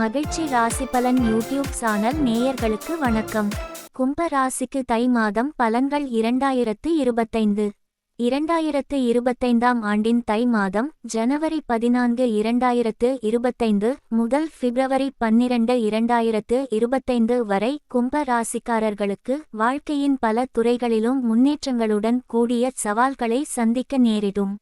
மகிழ்ச்சி ராசி பலன் யூடியூப் சேனல் நேயர்களுக்கு வணக்கம். கும்ப ராசிக்கு தை மாதம் பலன்கள் இரண்டாயிரத்து இருபத்தைந்து. இரண்டாயிரத்து இருபத்தைந்தாம் ஆண்டின் தை மாதம் ஜனவரி பதினான்கு இரண்டாயிரத்து இருபத்தைந்து முதல் பிப்ரவரி பன்னிரண்டு இரண்டாயிரத்து இருபத்தைந்து வரை கும்ப ராசிக்காரர்களுக்கு வாழ்க்கையின் பல துறைகளிலும் முன்னேற்றங்களுடன் கூடிய சவால்களை சந்திக்க நேரிடும்.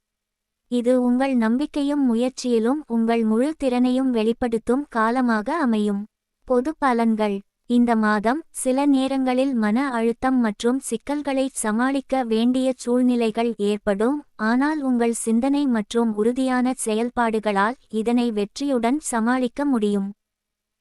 இது உங்கள் நம்பிக்கையும் முயற்சியிலும் உங்கள் முழு திறனையும் வெளிப்படுத்தும் காலமாக அமையும். பொது பலன்கள். இந்த மாதம் சில நேரங்களில் மன அழுத்தம் மற்றும் சிக்கல்களை சமாளிக்க வேண்டிய சூழ்நிலைகள் ஏற்படும் ஆனால் உங்கள் சிந்தனை மற்றும் உறுதியான செயல்பாடுகளால் இதனை வெற்றியுடன் சமாளிக்க முடியும்.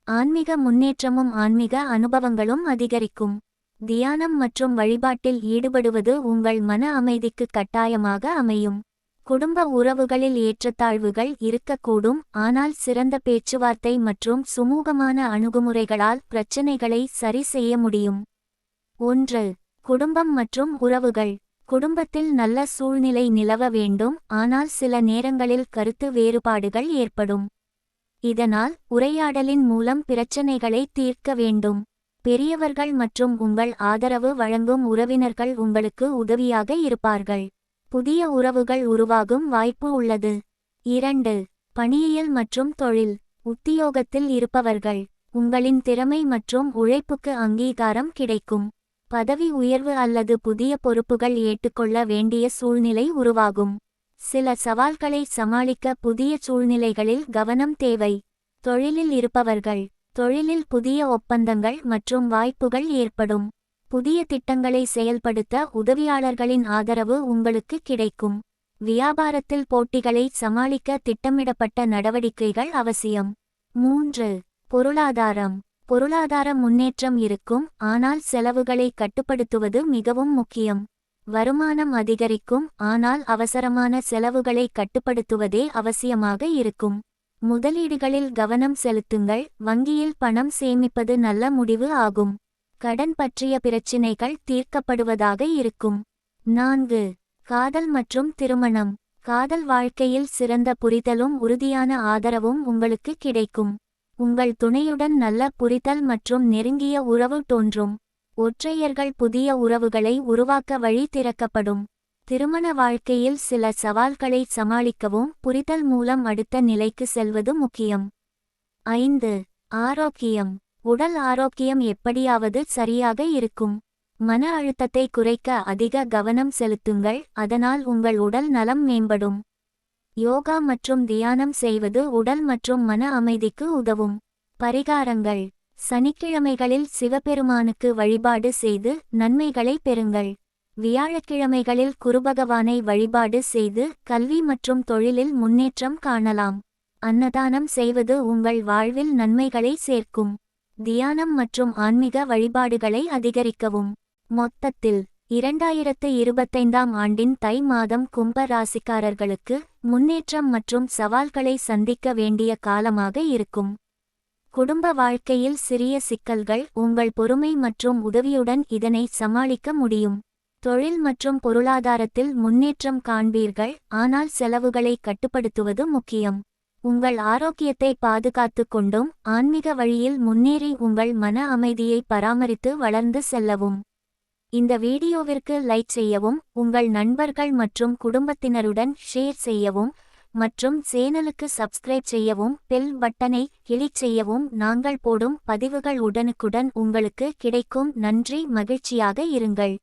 ஆன்மீக முன்னேற்றமும் ஆன்மீக அனுபவங்களும் அதிகரிக்கும். தியானம் மற்றும் வழிபாட்டில் ஈடுபடுவது உங்கள் மன அமைதிக்கு கட்டாயமாக அமையும். குடும்ப உறவுகளில் ஏற்றத்தாழ்வுகள் இருக்கக்கூடும் ஆனால் சிறந்த பேச்சுவார்த்தை மற்றும் சுமூகமான அணுகுமுறைகளால் பிரச்சினைகளை சரி செய்ய முடியும். ஒன்று குடும்பம் மற்றும் உறவுகள். குடும்பத்தில் நல்ல சூழ்நிலை நிலவ வேண்டும் ஆனால் சில நேரங்களில் கருத்து வேறுபாடுகள் ஏற்படும். இதனால் உரையாடலின் மூலம் பிரச்சனைகளை தீர்க்க வேண்டும். பெரியவர்கள் மற்றும் உங்கள் ஆதரவு வழங்கும் உறவினர்கள் உங்களுக்கு உதவியாக இருப்பார்கள். புதிய உறவுகள் உருவாகும் வாய்ப்பு உள்ளது. இரண்டு பணியியல் மற்றும் தொழில். உத்தியோகத்தில் இருப்பவர்கள் உங்களின் திறமை மற்றும் உழைப்புக்கு அங்கீகாரம் கிடைக்கும். பதவி உயர்வு அல்லது புதிய பொறுப்புகள் ஏற்றுக்கொள்ள வேண்டிய சூழ்நிலை உருவாகும். சில சவால்களை சமாளிக்க புதிய சூழ்நிலைகளில் கவனம் தேவை. தொழிலில் இருப்பவர்கள் தொழிலில் புதிய ஒப்பந்தங்கள் மற்றும் வாய்ப்புகள் ஏற்படும். புதிய திட்டங்களை செயல்படுத்த உதவியாளர்களின் ஆதரவு உங்களுக்கு கிடைக்கும். வியாபாரத்தில் போட்டிகளை சமாளிக்க திட்டமிடப்பட்ட நடவடிக்கைகள் அவசியம். மூன்று பொருளாதாரம். பொருளாதார முன்னேற்றம் இருக்கும் ஆனால் செலவுகளை கட்டுப்படுத்துவது மிகவும் முக்கியம். வருமானம் அதிகரிக்கும் ஆனால் அவசரமான செலவுகளை கட்டுப்படுத்துவதே அவசியமாக இருக்கும். முதலீடுகளில் கவனம் செலுத்துங்கள் வங்கியில் பணம் சேமிப்பது நல்ல முடிவு ஆகும். கடன் பற்றிய பிரச்சினைகள் தீர்க்கப்படுவதாக இருக்கும். நான்கு. காதல் மற்றும் திருமணம். காதல் வாழ்க்கையில் சிறந்த புரிதலும் உறுதியான ஆதரவும் உங்களுக்கு கிடைக்கும். உங்கள் துணையுடன் நல்ல புரிதல் மற்றும் நெருங்கிய உறவு தோன்றும். ஒற்றையர்கள் புதிய உறவுகளை உருவாக்க வழி திறக்கப்படும். திருமண வாழ்க்கையில் சில சவால்களை சமாளிக்கவும் புரிதல் மூலம் அடுத்த நிலைக்கு செல்வது முக்கியம். ஐந்து. ஆரோக்கியம். உடல் ஆரோக்கியம் எப்படியாவது சரியாக இருக்கும். மன அழுத்தத்தை குறைக்க அதிக கவனம் செலுத்துங்கள் அதனால் உங்கள் உடல் நலம் மேம்படும். யோகா மற்றும் தியானம் செய்வது உடல் மற்றும் மன அமைதிக்கு உதவும். பரிகாரங்கள். சனிக்கிழமைகளில் சிவபெருமானுக்கு வழிபாடு செய்து நன்மைகளை பெறுங்கள். வியாழக்கிழமைகளில் குருபகவானை வழிபாடு செய்து கல்வி மற்றும் தொழிலில் முன்னேற்றம் காணலாம். அன்னதானம் செய்வது உங்கள் வாழ்வில் நன்மைகளை சேர்க்கும். தியானம் மற்றும் ஆன்மீக வழிபாடுகளை அதிகரிக்கவும். மொத்தத்தில் இரண்டாயிரத்து இருபத்தைந்தாம் ஆண்டின் தை மாதம் கும்ப ராசிக்காரர்களுக்கு முன்னேற்றம் மற்றும் சவால்களை சந்திக்க வேண்டிய காலமாக இருக்கும். குடும்ப வாழ்க்கையில் சிறிய சிக்கல்கள் உங்கள் பொறுமை மற்றும் உதவியுடன் இதனை சமாளிக்க முடியும். தொழில் மற்றும் பொருளாதாரத்தில் முன்னேற்றம் காண்பீர்கள் ஆனால் செலவுகளை கட்டுப்படுத்துவது முக்கியம். உங்கள் ஆரோக்கியத்தை பாதுகாத்து கொண்டும் ஆன்மீக வழியில் முன்னேறி உங்கள் மன அமைதியை பராமரித்து வளர்ந்து செல்லவும். இந்த வீடியோவிற்கு லைக் செய்யவும் உங்கள் நண்பர்கள் மற்றும் குடும்பத்தினருடன் ஷேர் செய்யவும் மற்றும் சேனலுக்கு சப்ஸ்கிரைப் செய்யவும் பெல் பட்டனை கிளிக் செய்யவும் நாங்கள் போடும் பதிவுகள் உடனுக்குடன் உங்களுக்கு கிடைக்கும். நன்றி மகிழ்ச்சியாக இருங்கள்.